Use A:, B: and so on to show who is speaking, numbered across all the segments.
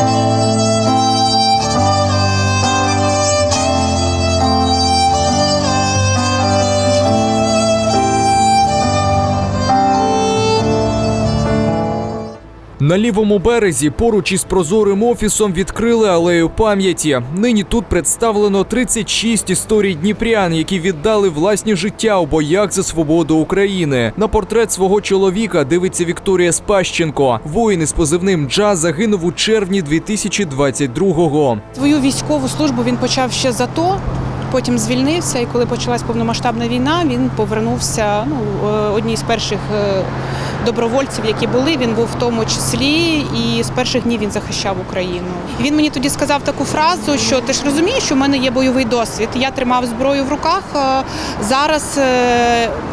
A: Música На лівому березі поруч із прозорим офісом відкрили алею пам'яті. Нині тут представлено 36 історій дніпрян, які віддали власні життя у боях за свободу України. На портрет свого чоловіка дивиться Вікторія Спащенко. Воїн із позивним Джа загинув у червні 2022-го.
B: Свою військову службу він почав ще за то. Потім звільнився, і коли почалась повномасштабна війна, він повернувся. Ну е, одній з перших е, добровольців, які були. Він був в тому числі, і з перших днів він захищав Україну. І він мені тоді сказав таку фразу, що ти ж розумієш, що в мене є бойовий досвід. Я тримав зброю в руках. е, Зараз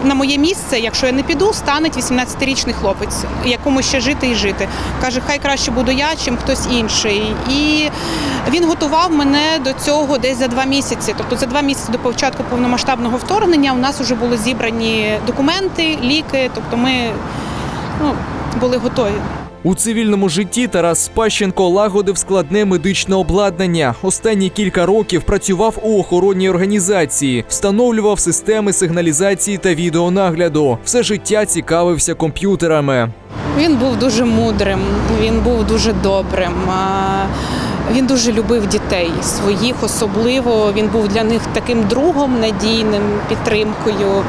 B: на моє місце, якщо я не піду, стане 18-річний хлопець, якому ще жити і жити. Каже, хай краще буду я, чим хтось інший. І він готував мене до цього десь за два місяці. Тобто за два місяці до початку повномасштабного вторгнення у нас вже були зібрані документи, ліки. Тобто ми ну, були готові.
A: У цивільному житті Тарас Спащенко лагодив складне медичне обладнання. Останні кілька років працював у охоронній організації, встановлював системи сигналізації та відеонагляду. Все життя цікавився комп'ютерами.
B: Він був дуже мудрим, він був дуже добрим. Він дуже любив дітей своїх, особливо він був для них таким другом надійним, підтримкою.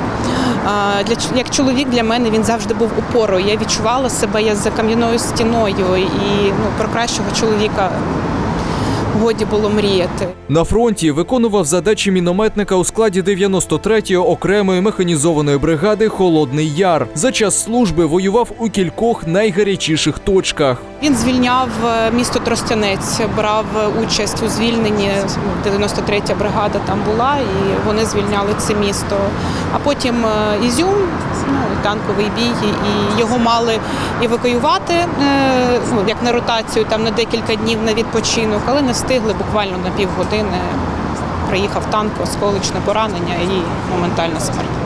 B: Для як чоловік для мене він завжди був опорою. Я відчувала себе я за кам'яною стіною, і ну про кращого чоловіка годі було мріяти.
A: На фронті виконував задачі мінометника у складі 93-ї окремої механізованої бригади Холодний Яр. За час служби воював у кількох найгарячіших точках.
B: Він звільняв е, місто Тростянець, брав участь у звільненні. 93-я бригада там була, і вони звільняли це місто. А потім е, Ізюм, ну танковий бій, і його мали евакуювати е, ну, як на ротацію, там на декілька днів на відпочинок, але не встигли буквально на півгодини. Приїхав танк, осколочне поранення і моментальна смерть.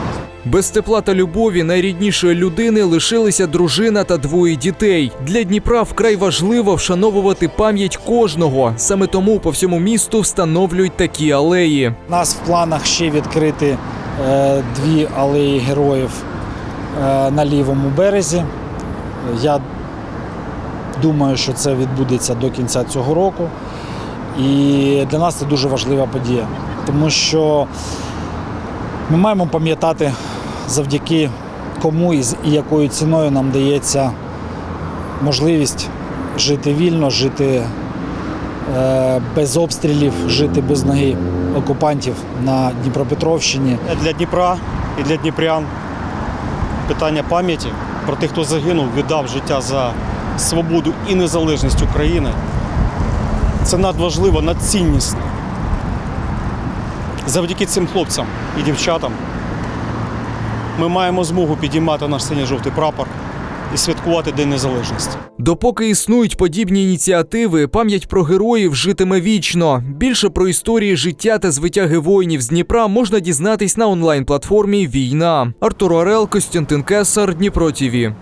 A: Без тепла та любові найріднішої людини лишилися дружина та двоє дітей. Для Дніпра вкрай важливо вшановувати пам'ять кожного. Саме тому по всьому місту встановлюють такі алеї.
C: У нас в планах ще відкрити е, дві алеї героїв е, на лівому березі. Я думаю, що це відбудеться до кінця цього року. І для нас це дуже важлива подія, тому що ми маємо пам'ятати, завдяки кому і якою ціною нам дається можливість жити вільно, жити е, без обстрілів, жити без ноги окупантів на Дніпропетровщині.
D: для Дніпра і для дніпрян питання пам'яті про тих, хто загинув, віддав життя за свободу і незалежність України. Це надважливо, надціннісно. Завдяки цим хлопцям і дівчатам ми маємо змогу підіймати наш синьо-жовтий прапор і святкувати День Незалежності.
A: Допоки існують подібні ініціативи, пам'ять про героїв житиме вічно. Більше про історії життя та звитяги воїнів з Дніпра можна дізнатись на онлайн-платформі Війна. Артур Орел, Костянтин Кесар, Дніпро ТІВІ.